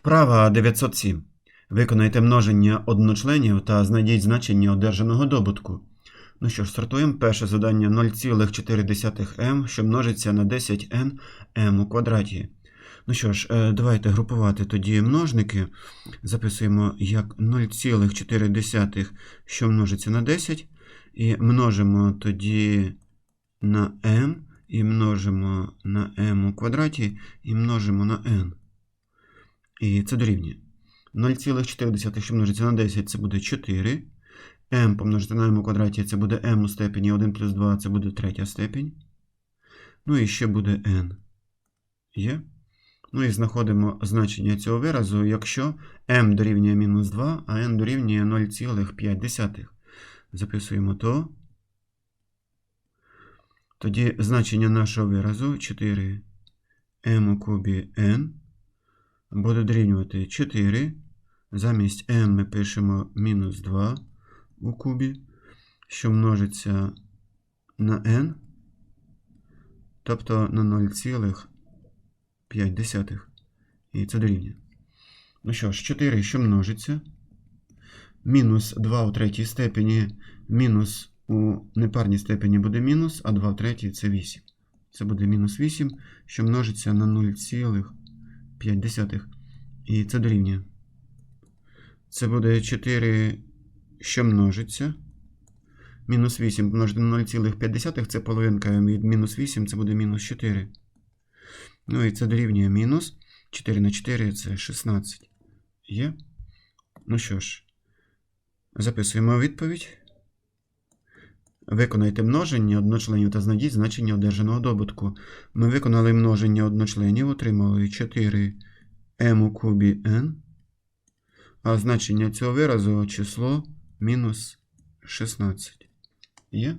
Вправа 907. Виконайте множення одночленів та знайдіть значення одержаного добутку. Ну що ж, стартуємо. Перше завдання 0,4m, що множиться на 10n m у квадраті. Ну що ж, е, давайте групувати тоді множники. Записуємо як 0,4, що множиться на 10. І множимо тоді на m, і множимо на m у квадраті, і множимо на n. І це дорівнює. 0,4, що множиться на 10, це буде 4. m помножити на m у квадраті, це буде m у степені 1 плюс 2, це буде третя степень. Ну і ще буде n. Є. Ну і знаходимо значення цього виразу, якщо m дорівнює мінус 2, а n дорівнює 0,5. Записуємо то. Тоді значення нашого виразу 4 m у кубі n буде дорівнювати 4. Замість m ми пишемо мінус 2 у кубі, що множиться на n, тобто на 0,5. І це дорівнює. Ну що ж, 4, що множиться. Мінус 2 у третій степені, мінус у непарній степені буде мінус, а 2 в третій це 8. Це буде мінус 8, що множиться на 0,5. І це дорівнює. Це буде 4, що множиться. Мінус 8 помножити на 0,5 це половинка від мінус 8, це буде мінус 4. Ну і це дорівнює мінус. 4 на 4 це 16. Є? Ну що ж, записуємо відповідь. Виконайте множення одночленів та знайдіть значення одержаного добутку. Ми виконали множення одночленів, отримали 4 m у кубі n, а значення цього виразу число мінус 16. Є?